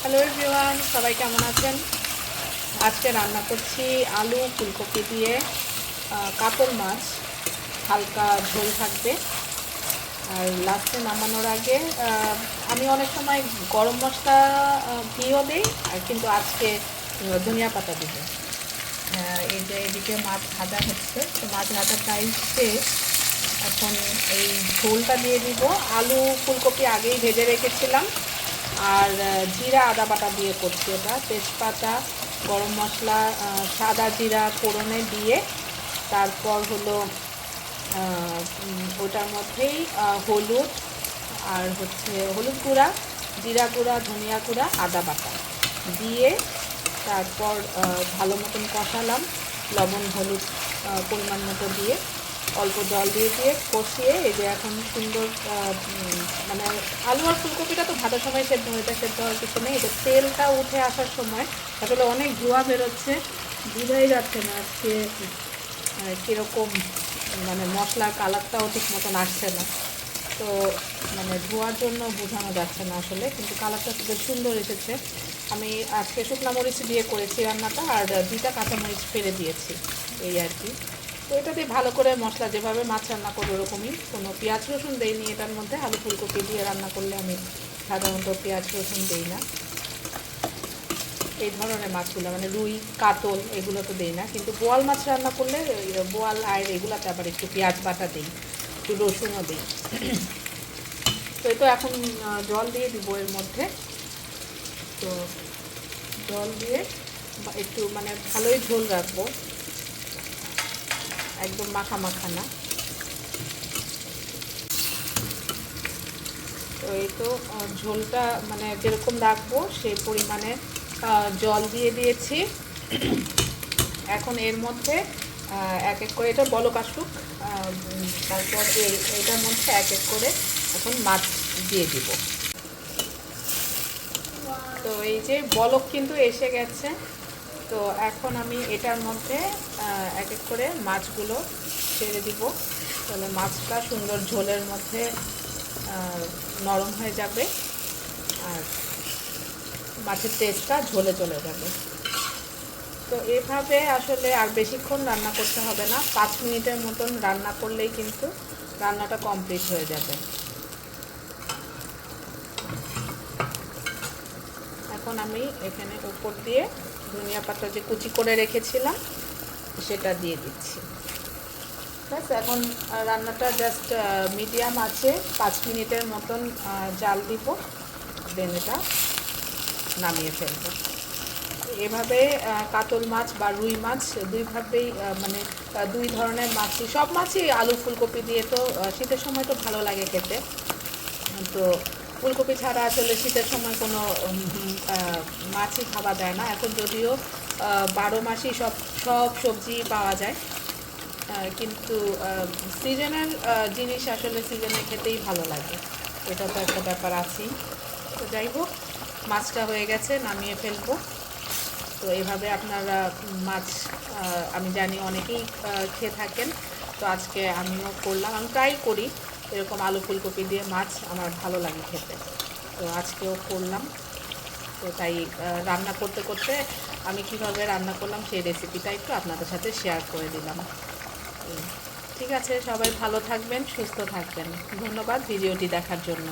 Hello everyone সবাই কেমন আছেন? আজকে রান্না করছি আলু ফুলকপি দিয়ে কাতল মাছ, হালকা ঝোল থাকবে। আর লাস্টে নামানোর আগে আমি অনেক সময় গরম মশলা দিয়েও দিই, আর কিন্তু আজকে ধনিয়া পাতা দিব। এই যে এদিকে মাছ ভাজা হচ্ছে, তো মাছ ভাজা প্রায় এখন এই ঝোলটা দিয়ে দিব। আলু ফুলকপি আগেই ভেজে রেখেছিলাম। আর জিরা, আদা বাটা দিয়ে করছি এটা। তেজপাতা, গরম মশলা সাদা জিরা, ফোড়নে দিয়ে তারপর হলো ওটার মধ্যেই হলুদ আর হচ্ছে হলুদ গুঁড়া, জিরা গুঁড়া, ধনিয়া গুঁড়া, আদা বাটা দিয়ে তারপর ভালো মতন কষালাম। লবণ, হলুদ পরিমাণ মতো দিয়ে অল্প জল দিয়ে দিয়ে কষিয়ে এই যে এখন সুন্দর মানে আলু আর ফুলকপিটা তো ভাতের সময় সেদ্ধ হয়ে যায়, সেদ্ধ হওয়ার কিছু নেই। এটা তেলটা উঠে আসার সময় আসলে অনেক ধোঁয়া বেরোচ্ছে, বোঝাই যাচ্ছে না আজকে কীরকম মানে মশলার কালারটাও ঠিক মতন আসছে না। তো মানে ধোয়ার জন্য বোঝানো যাচ্ছে না আসলে, কিন্তু কালারটা বেশ সুন্দর এসেছে। আমি আজকে শুকনা মরিচ দিয়ে করেছি রান্নাটা, আর দুইটা কাঁচামরিচ ফেলে দিয়েছি, এই আর কি। তো এটা দিয়ে ভালো করে মশলা যেভাবে মাছ রান্না করব ওরকমই। কোনো পেঁয়াজ রসুন দেইনি এটার মধ্যে, আলু ফুলকপি দিয়ে রান্না করলে আমি সাধারণত পেঁয়াজ রসুন দিই না। এই ধরনের মাছগুলো মানে রুই, কাতল, এগুলো তো দিই না। কিন্তু বোয়াল মাছ রান্না করলে বোয়াল আর এগুলোতে আবার একটু পেঁয়াজ বাটা দিই, একটু রসুনও দিই। তো এই তো এখন জল দিয়ে দিব এর মধ্যে। তো জল দিয়ে একটু মানে ভালোই ঝোল রাখব। একদম মাখা মাখা না। তো এই তো ঝোলটা মানে যেরকম রাখব সেই পরিমাণে জল দিয়ে দিয়েছি। এখন এর মধ্যে এক এক করে, এটা বলক আসুক তারপর এই, এটার মধ্যে এক এক করে এখন মাছ দিয়ে দিব। তো এই যে বলক কিন্তু এসে গেছে। তো এখন আমি এটার মধ্যে করে মাছগুলো ছেড়ে দিব। তাহলে মাছটা সুন্দর ঝোলের মধ্যে নরম হয়ে যাবে আর মাছের টেস্টটা ঝোলে চলে যাবে। তো এভাবে আসলে আর বেশিক্ষণ রান্না করতে হবে না, পাঁচ মিনিটের মতন রান্না করলেই কিন্তু রান্নাটা কমপ্লিট হয়ে যাবে। এখন আমি এখানে উপর দিয়ে ধনিয়া পাতা যে কুচি করে রেখেছিলাম সেটা দিয়ে দিচ্ছি। ব্যাস, এখন রান্নাটা জাস্ট মিডিয়াম আছে। পাঁচ মিনিটের মতন জাল দিব। দেন এটা নামিয়ে ফেলব। এভাবে কাতল মাছ বা রুই মাছ দুইভাবেই মানে দুই ধরনের মাছই। সব মাছই আলু, ফুলকপি দিয়ে তো শীতের সময় তো ভালো লাগে খেতে। তো ফুলকপি ছাড়া আসলে শীতের সময় কোনো মাছই খাওয়া যায় না। এখন যদিও বারো মাসেই সব সব সবজি পাওয়া যায়। কিন্তু সিজনের জিনিস আসলে সিজনে খেতেই ভালো লাগে। এটা তো একটা ব্যাপার আছেই। তো যাই হোক, মাছটা হয়ে গেছে, নামিয়ে ফেলব। তো এভাবে আপনারা মাছ আমি জানি অনেকেই খেয়ে থাকেন। তো আজকে আমিও করলাম, আমি ট্রাই করি। এরকম আলু ফুলকপি দিয়ে মাছ আমার ভালো লাগে খেতে। তো আজকেও করলাম। তো তাই রান্না করতে করতে আমি কীভাবে রান্না করলাম সেই রেসিপিটা একটু আপনাদের সাথে শেয়ার করে দিলাম। ঠিক আছে, সবাই ভালো থাকবেন, সুস্থ থাকবেন। ধন্যবাদ ভিডিওটি দেখার জন্য।